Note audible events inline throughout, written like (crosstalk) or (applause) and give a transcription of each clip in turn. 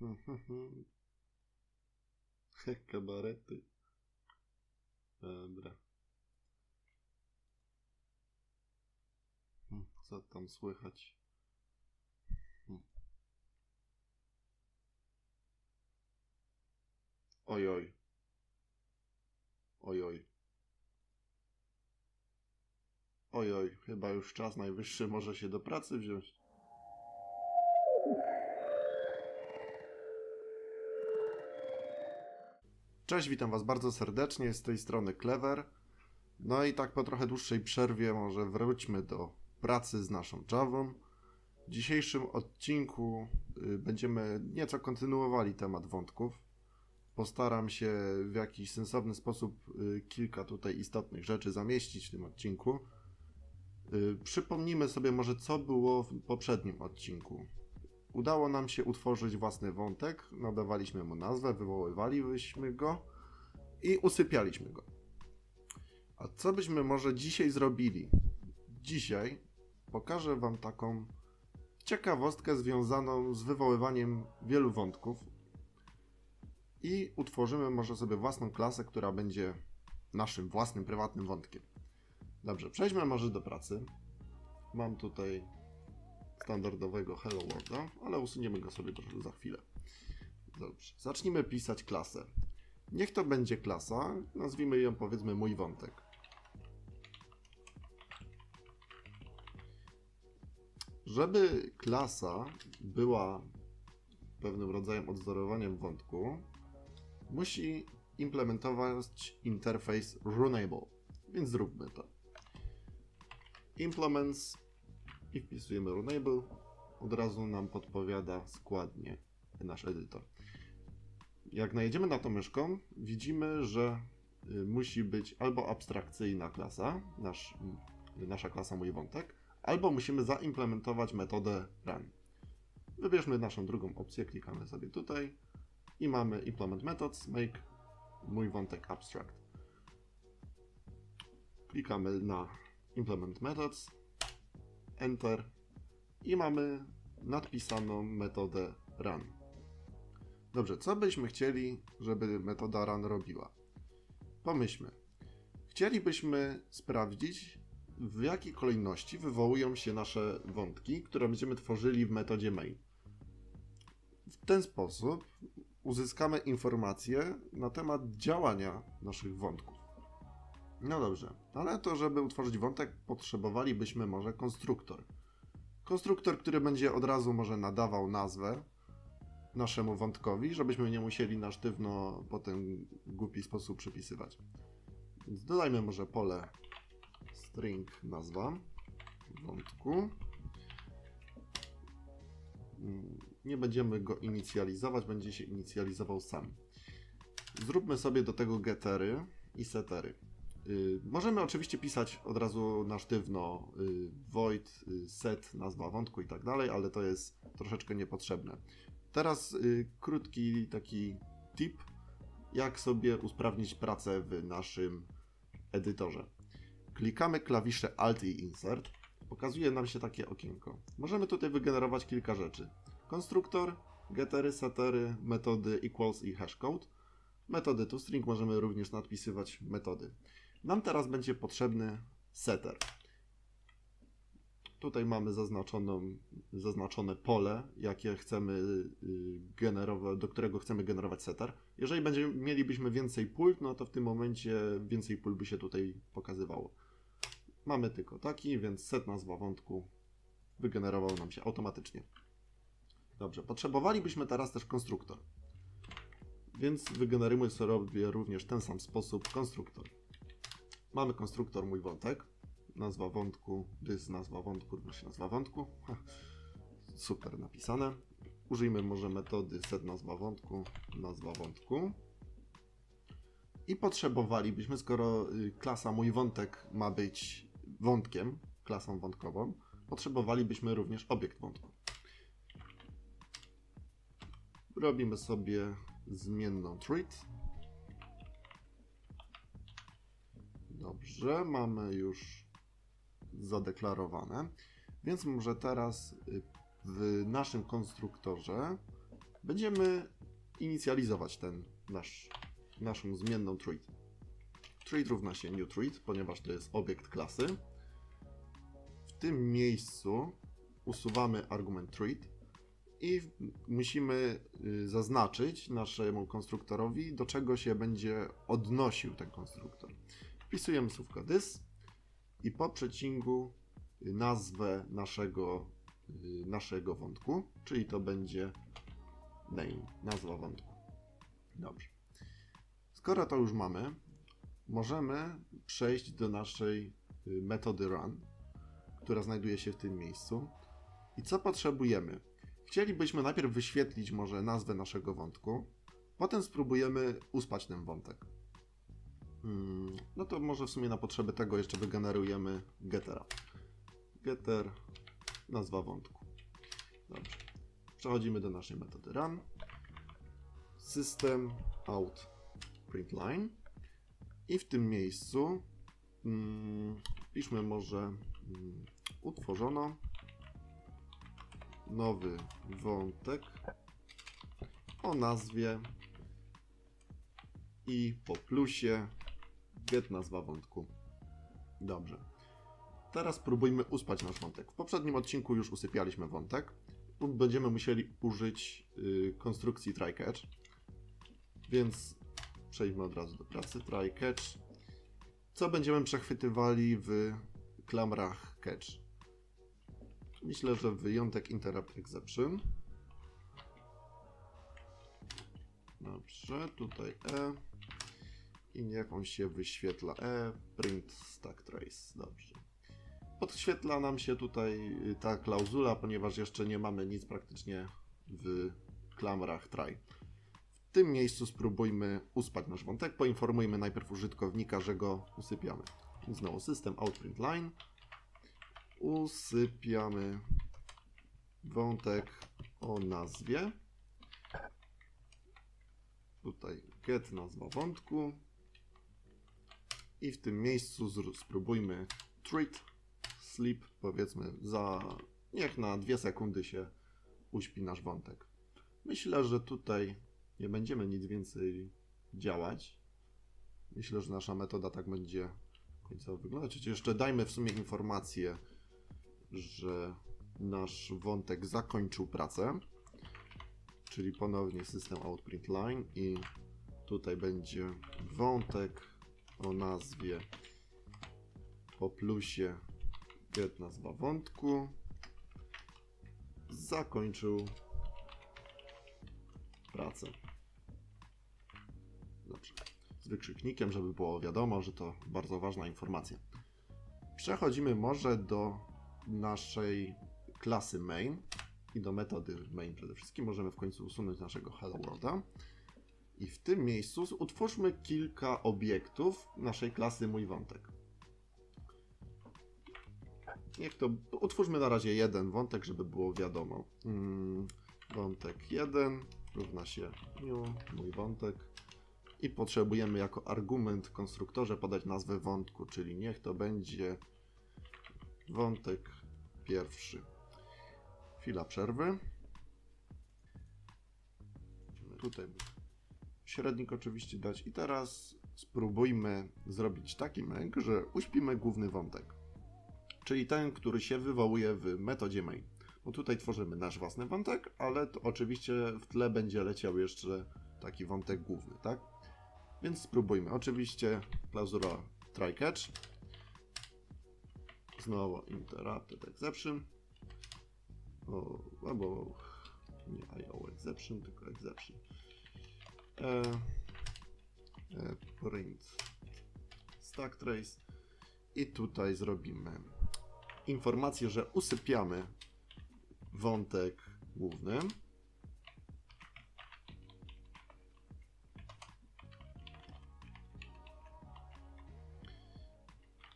(laughs) Kabarety. Dobra. Hmm, Co tam słychać? Hmm. Oj, oj. Oj, oj. Oj, oj, chyba już czas najwyższy (laughs) może się do pracy wziąć. Cześć, witam Was bardzo serdecznie, z tej strony Clever. No i tak po trochę dłuższej przerwie może wróćmy do pracy z naszą Javą. W dzisiejszym odcinku y, będziemy nieco kontynuowali temat wątków. Postaram się w jakiś sensowny sposób y, kilka tutaj istotnych rzeczy zamieścić w tym odcinku. Y, Przypomnijmy sobie może, co było w poprzednim odcinku. Udało nam się utworzyć własny wątek, nadawaliśmy mu nazwę, wywoływaliśmy go i usypialiśmy go. A co byśmy może dzisiaj zrobili? Dzisiaj pokażę Wam taką ciekawostkę związaną z wywoływaniem wielu wątków i utworzymy może sobie własną klasę, która będzie naszym własnym, prywatnym wątkiem. Dobrze, przejdźmy może do pracy. Mam tutaj standardowego Hello Worlda, ale usuniemy go sobie za chwilę. Dobrze, zacznijmy pisać klasę. Niech to będzie klasa, nazwijmy ją powiedzmy mój wątek. Żeby klasa była pewnym rodzajem odzorowaniem wątku, musi implementować interfejs Runable. Więc zróbmy to. Implements i wpisujemy Runable. Od razu nam podpowiada składnie nasz edytor. Jak najedziemy na tą myszką, widzimy, że y, musi być albo abstrakcyjna klasa, nasz, y, nasza klasa mój wątek, albo musimy zaimplementować metodę run. Wybierzmy naszą drugą opcję, klikamy sobie tutaj i mamy implement methods, make mój wątek abstract. Klikamy na implement methods, enter i mamy nadpisaną metodę run. Dobrze, co byśmy chcieli, żeby metoda run robiła? Pomyślmy. Chcielibyśmy sprawdzić, w jakiej kolejności wywołują się nasze wątki, które będziemy tworzyli w metodzie main. W ten sposób uzyskamy informacje na temat działania naszych wątków. No dobrze, ale to, żeby utworzyć wątek, potrzebowalibyśmy może konstruktor. Konstruktor, który będzie od razu może nadawał nazwę naszemu wątkowi, żebyśmy nie musieli na sztywno potem głupi sposób przypisywać. Więc dodajmy może pole string nazwa wątku. Mm, Nie będziemy go inicjalizować, będzie się inicjalizował sam. Zróbmy sobie do tego getery i setery. Y, Możemy oczywiście pisać od razu na sztywno y, void, y, set, nazwa wątku i tak dalej, ale to jest troszeczkę niepotrzebne. Teraz krótki taki tip, jak sobie usprawnić pracę w naszym edytorze. Klikamy klawisze Alt i Insert. Pokazuje nam się takie okienko. Możemy tutaj wygenerować kilka rzeczy. Konstruktor, getery, setery, metody equals i hashcode. Metody toString możemy również nadpisywać metody. Nam teraz będzie potrzebny setter. Tutaj mamy zaznaczone pole, jakie chcemy y, generować, do którego chcemy generować setter. Jeżeli będziemy, mielibyśmy więcej pól, no to w tym momencie więcej pól by się tutaj pokazywało. Mamy tylko taki, więc set nazwa wątku wygenerował nam się automatycznie. Dobrze, potrzebowalibyśmy teraz też konstruktor. Więc wygenerujmy sobie również ten sam sposób konstruktor. Mamy konstruktor mój wątek, nazwa wątku, dys nazwa wątku, również nazwa wątku. Super napisane. Użyjmy może metody set nazwa wątku, nazwa wątku. I potrzebowalibyśmy, skoro y, klasa mój wątek ma być wątkiem, klasą wątkową, potrzebowalibyśmy również obiekt wątku. Robimy sobie zmienną treat. Dobrze, mamy już zadeklarowane. Więc może teraz y, w naszym konstruktorze będziemy inicjalizować ten nasz, naszą zmienną treat. Treat równa się new treat, ponieważ to jest obiekt klasy. W tym miejscu usuwamy argument treat i musimy y, zaznaczyć naszemu konstruktorowi, do czego się będzie odnosił ten konstruktor. Wpisujemy słówko this i po przecingu nazwę naszego, y, naszego wątku, czyli to będzie name, nazwa wątku. Dobrze. Skoro to już mamy, możemy przejść do naszej y, metody run, która znajduje się w tym miejscu. I co potrzebujemy? Chcielibyśmy najpierw wyświetlić może nazwę naszego wątku, potem spróbujemy uspać ten wątek. Hmm, no to może w sumie na potrzeby tego jeszcze wygenerujemy gettera. Getter, nazwa wątku. Dobrze. Przechodzimy do naszej metody run. System out println i w tym miejscu mm, piszmy może mm, utworzono nowy wątek o nazwie i po plusie get nazwa wątku. Dobrze. Teraz spróbujmy uspać nasz wątek. W poprzednim odcinku już usypialiśmy wątek. Będziemy musieli użyć y, konstrukcji try catch. Więc przejdźmy od razu do pracy. Try catch. Co będziemy przechwytywali w klamrach catch? Myślę, że wyjątek interrupt exception. Dobrze, tutaj E. I niech on się wyświetla E. Print stack trace. Dobrze. Podświetla nam się tutaj y, ta klauzula, ponieważ jeszcze nie mamy nic praktycznie w klamrach try. W tym miejscu spróbujmy uspać nasz wątek. Poinformujmy najpierw użytkownika, że go usypiamy. Znowu system out print line. Usypiamy wątek o nazwie. Tutaj get nazwa wątku. I w tym miejscu spróbujmy treat sleep, powiedzmy za niech na dwie sekundy się uśpi nasz wątek. Myślę, że tutaj nie będziemy nic więcej działać. Myślę, że nasza metoda tak będzie końcowo wyglądać. Jeszcze dajmy w sumie informację, że nasz wątek zakończył pracę. Czyli ponownie system outprint line i tutaj będzie wątek o nazwie po plusie get nazwa wątku zakończył pracę. Dobrze. Z wykrzyknikiem, żeby było wiadomo, że to bardzo ważna informacja. Przechodzimy może do naszej klasy main i do metody main przede wszystkim. Możemy w końcu usunąć naszego hello worlda. I w tym miejscu utwórzmy kilka obiektów naszej klasy mój wątek. Niech to. Utwórzmy na razie jeden wątek, żeby było wiadomo. Mm, wątek 1 równa się new, mój wątek. I potrzebujemy jako argument w konstruktorze podać nazwę wątku, czyli niech to będzie wątek pierwszy. Chwila przerwy. Tutaj średnik oczywiście dać. I teraz spróbujmy zrobić taki męk, że uśpimy główny wątek. Czyli ten, który się wywołuje w metodzie main. Bo tutaj tworzymy nasz własny wątek, ale to oczywiście w tle będzie leciał jeszcze taki wątek główny, tak? Więc spróbujmy. Oczywiście klauzura try catch. Znowu interrupted exception. O, albo nie IO exception, tylko exception. E, e, print stack trace. I tutaj zrobimy informację, że usypiamy wątek główny.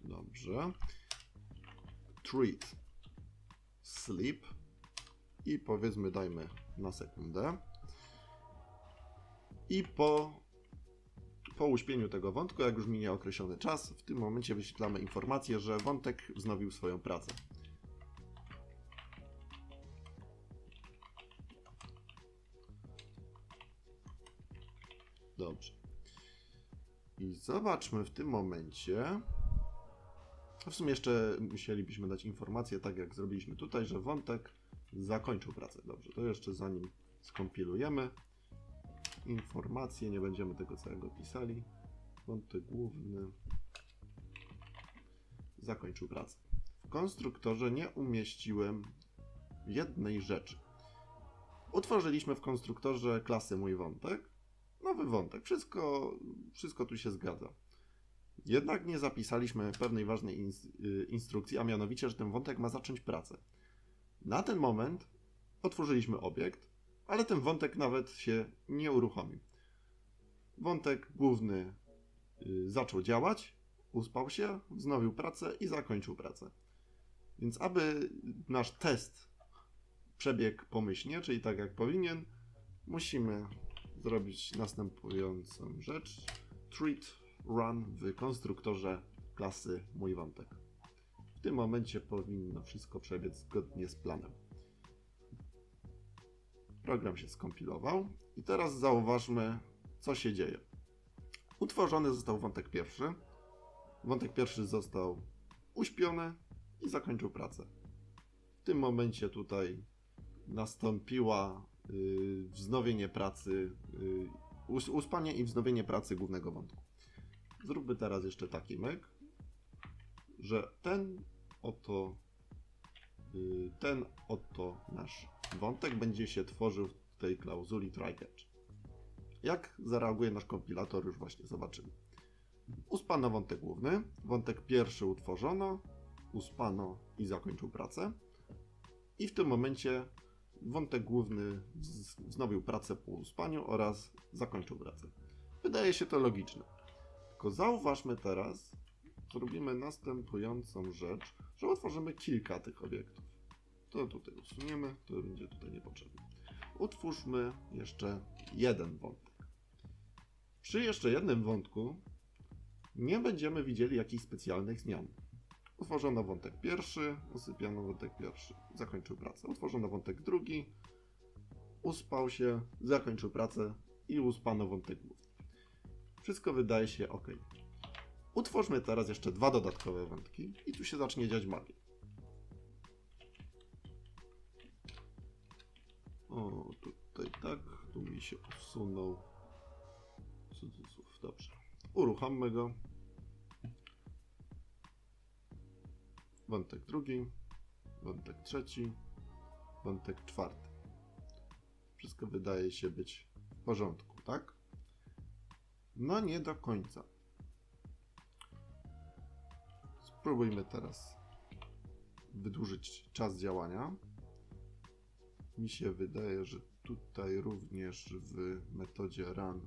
Dobrze. Treat sleep i powiedzmy dajmy na sekundę. I po, po uśpieniu tego wątku, jak już minie określony czas, w tym momencie wyświetlamy informację, że wątek wznowił swoją pracę. Dobrze. I zobaczmy w tym momencie. W sumie jeszcze musielibyśmy dać informację, tak jak zrobiliśmy tutaj, że wątek zakończył pracę. Dobrze, to jeszcze zanim skompilujemy informacje, nie będziemy tego całego pisali. Wątek główny zakończył pracę. W konstruktorze nie umieściłem jednej rzeczy. Utworzyliśmy w konstruktorze klasę mój wątek, nowy wątek, wszystko, wszystko tu się zgadza. Jednak nie zapisaliśmy pewnej ważnej y, instrukcji, a mianowicie, że ten wątek ma zacząć pracę. Na ten moment otworzyliśmy obiekt, ale ten wątek nawet się nie uruchomił. Wątek główny y, zaczął działać, uspał się, wznowił pracę i zakończył pracę. Więc aby nasz test przebiegł pomyślnie, czyli tak jak powinien, musimy zrobić następującą rzecz. Treat run w konstruktorze klasy mój wątek. W tym momencie powinno wszystko przebiec zgodnie z planem. Program się skompilował i teraz zauważmy, co się dzieje. Utworzony został wątek pierwszy. Wątek pierwszy został uśpiony i zakończył pracę. W tym momencie tutaj nastąpiła y, wznowienie pracy, y, us- uspanie i wznowienie pracy głównego wątku. Zróbmy teraz jeszcze taki myk, że ten oto y, ten oto nasz wątek będzie się tworzył w tej klauzuli try catch. Jak zareaguje nasz kompilator, już właśnie zobaczymy. Uspano wątek główny, wątek pierwszy utworzono, uspano i zakończył pracę. I w tym momencie wątek główny wz- wznowił pracę po uspaniu oraz zakończył pracę. Wydaje się to logiczne. Tylko zauważmy teraz, zrobimy następującą rzecz, że utworzymy kilka tych obiektów. To tutaj usuniemy, to będzie tutaj niepotrzebne. Utwórzmy jeszcze jeden wątek. Przy jeszcze jednym wątku nie będziemy widzieli jakichś specjalnych zmian. Utworzono wątek pierwszy, usypiano wątek pierwszy, zakończył pracę. Utworzono wątek drugi, uspał się, zakończył pracę i uspano wątek główny. Wszystko wydaje się ok. Utwórzmy teraz jeszcze dwa dodatkowe wątki i tu się zacznie dziać magia. Tak, tu mi się usunął cudzysłów, dobrze. Uruchommy go. Wątek drugi, wątek trzeci, wątek czwarty. Wszystko wydaje się być w porządku, tak? No nie do końca. Spróbujmy teraz wydłużyć czas działania. Mi się wydaje, że tutaj również w metodzie run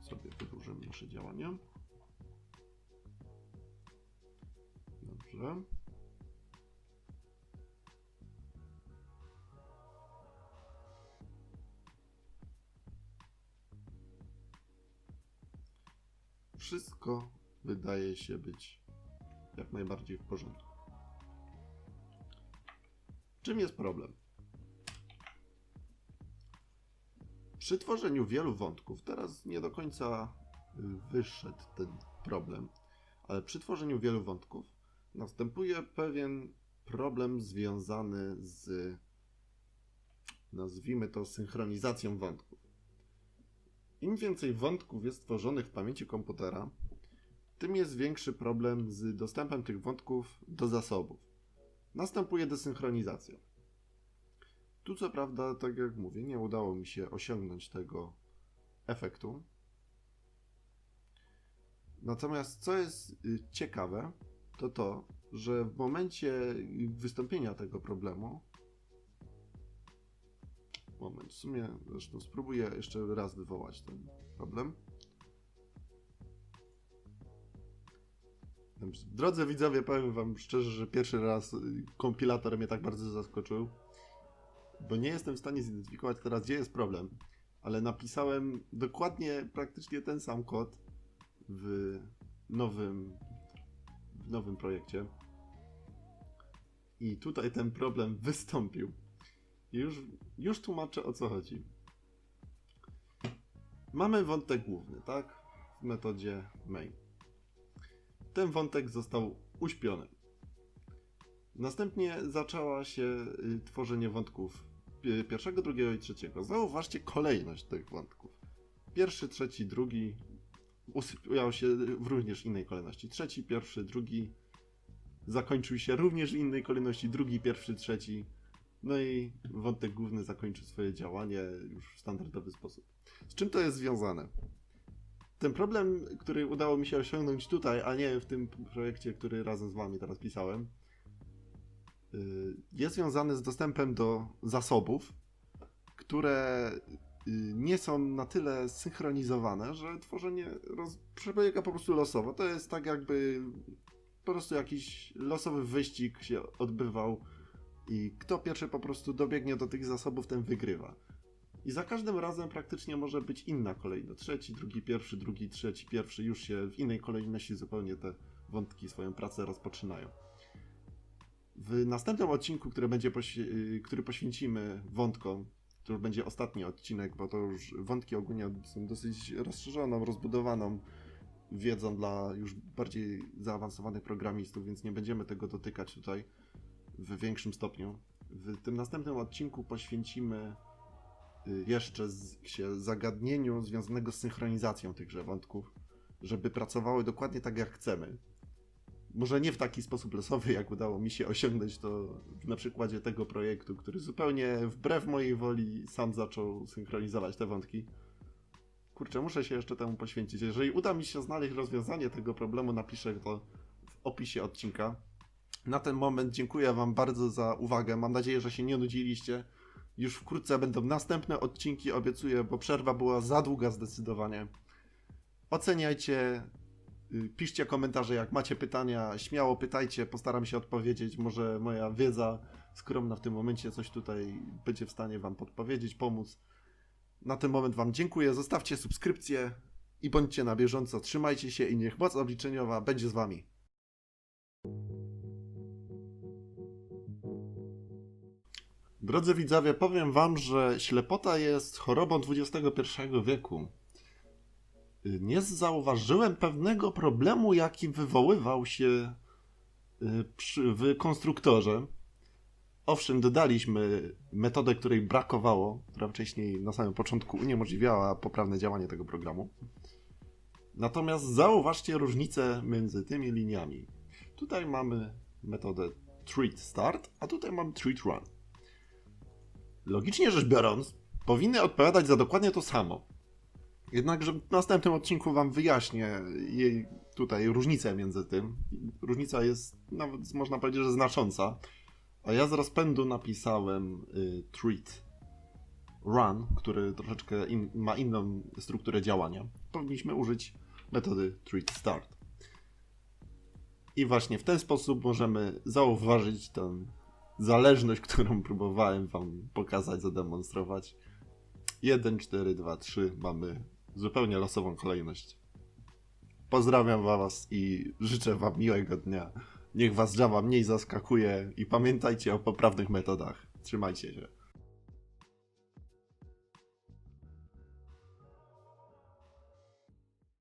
sobie wydłużymy nasze działania. Dobrze. Wszystko wydaje się być jak najbardziej w porządku. Czym jest problem? Przy tworzeniu wielu wątków, teraz nie do końca y, wyszedł ten problem, ale przy tworzeniu wielu wątków następuje pewien problem związany z, nazwijmy to, synchronizacją wątków. Im więcej wątków jest tworzonych w pamięci komputera, tym jest większy problem z dostępem tych wątków do zasobów. Następuje desynchronizacja. Tu co prawda, tak jak mówię, nie udało mi się osiągnąć tego efektu. Natomiast co jest y, ciekawe, to to, że w momencie wystąpienia tego problemu. Moment, w sumie zresztą spróbuję jeszcze raz wywołać ten problem. Drodzy widzowie, powiem Wam szczerze, że pierwszy raz y, kompilator mnie tak bardzo zaskoczył, bo nie jestem w stanie zidentyfikować teraz, gdzie jest problem, ale napisałem dokładnie praktycznie ten sam kod w nowym, w nowym projekcie. I tutaj ten problem (laughs) wystąpił. Już, już tłumaczę o co chodzi. Mamy wątek główny, tak? W metodzie main. Ten wątek został uśpiony. Następnie zaczęła się y, tworzenie wątków pi- pierwszego, drugiego i trzeciego. Zauważcie kolejność tych wątków. Pierwszy, trzeci, drugi usypiał się w również innej kolejności. Trzeci, pierwszy, drugi zakończył się również w innej kolejności. Drugi, pierwszy, trzeci. No i wątek główny zakończył swoje działanie już w standardowy sposób. Z czym to jest związane? Ten problem, który udało mi się osiągnąć tutaj, a nie w tym projekcie, który razem z Wami teraz pisałem, jest związany z dostępem do zasobów, które y, nie są na tyle synchronizowane, że tworzenie roz... przebiega po prostu losowo. To jest tak jakby po prostu jakiś losowy wyścig się odbywał i kto pierwszy po prostu dobiegnie do tych zasobów, ten wygrywa. I za każdym razem praktycznie może być inna kolejność. Trzeci, drugi, pierwszy, drugi, trzeci, pierwszy. Już się w innej kolejności zupełnie te wątki swoją pracę rozpoczynają. W następnym odcinku, który, będzie y, który poświęcimy wątkom, to już będzie ostatni odcinek, bo to już wątki ogólnie są dosyć rozszerzoną, rozbudowaną wiedzą dla już bardziej zaawansowanych programistów, więc nie będziemy tego dotykać tutaj w większym stopniu. W tym następnym odcinku poświęcimy y, jeszcze się zagadnieniu związanego z synchronizacją tychże wątków, żeby pracowały dokładnie tak jak chcemy. Może nie w taki sposób losowy, jak udało mi się osiągnąć to na przykładzie tego projektu, który zupełnie wbrew mojej woli sam zaczął synchronizować te wątki. Kurczę, muszę się jeszcze temu poświęcić. Jeżeli uda mi się znaleźć rozwiązanie tego problemu, napiszę to w opisie odcinka. Na ten moment dziękuję Wam bardzo za uwagę. Mam nadzieję, że się nie nudziliście. Już wkrótce będą następne odcinki, obiecuję, bo przerwa była za długa zdecydowanie. Oceniajcie, piszcie komentarze, jak macie pytania, śmiało pytajcie, postaram się odpowiedzieć. Może moja wiedza skromna w tym momencie coś tutaj będzie w stanie Wam podpowiedzieć, pomóc. Na ten moment Wam dziękuję, zostawcie subskrypcję i bądźcie na bieżąco. Trzymajcie się i niech moc obliczeniowa będzie z Wami. Drodzy widzowie, powiem wam, że ślepota jest chorobą XXI wieku. Y, Nie zauważyłem pewnego problemu, jaki wywoływał się y, przy, w konstruktorze. Owszem, dodaliśmy metodę, której brakowało, która wcześniej na samym początku uniemożliwiała poprawne działanie tego programu. Natomiast zauważcie różnicę między tymi liniami. Tutaj mamy metodę treat start, a tutaj mamy treat run logicznie rzecz biorąc, powinny odpowiadać za dokładnie to samo. Jednakże w następnym odcinku Wam wyjaśnię jej tutaj różnicę między tym. Różnica jest nawet można powiedzieć, że znacząca. A ja z rozpędu napisałem y, treat run, który troszeczkę in, ma inną strukturę działania. Powinniśmy użyć metody treat start. I właśnie w ten sposób możemy zauważyć tę zależność, którą próbowałem wam pokazać, zademonstrować. 1, 4, 2, 3 mamy zupełnie losową kolejność. Pozdrawiam was i życzę wam miłego dnia. Niech was Java mniej zaskakuje i pamiętajcie o poprawnych metodach. Trzymajcie się.